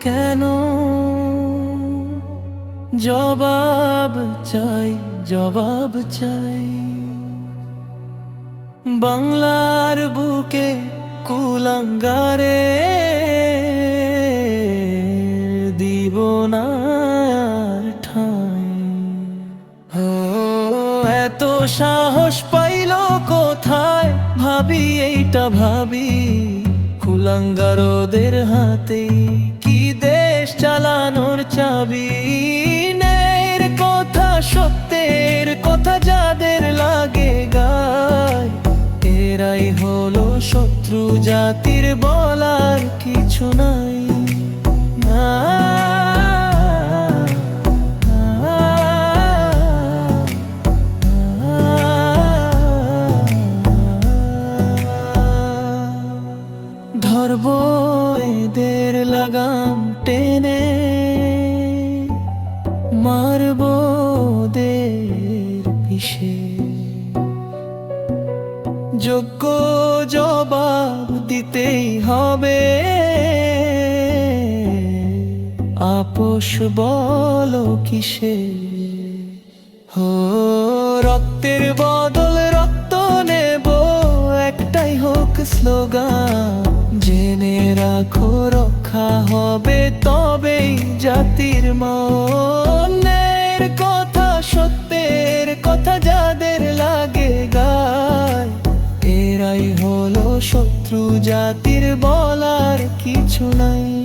কেন? জবাব চাই জবাব চাই। বাংলার বুকে কুলাঙ্গারে দিব না এত সাহস পাইল কোথায়? ভাবি, এইটা ভাবি। কুলাঙ্গারদের হাতে কি দেশ চালানোর চাবি? ন্যায়ের কথা, সত্যের কথা যাদের লাগে গায়, এরাই হলো শত্রু জাতির বলার কিছু নাই। ধরব এদের লাগাম টেনে, মারব দের যোগ্য জবাব দিতেই হবে। আপোষ বল কিসে? হো, রক্তের বদল স্লোগান, জেনে রাখো, রক্ষা হবে তবেই জাতির মনের কথা, সত্যের কথা যাদের লাগে গায়। এরাই হলো শত্রু, জাতির বলার কিছু নাই।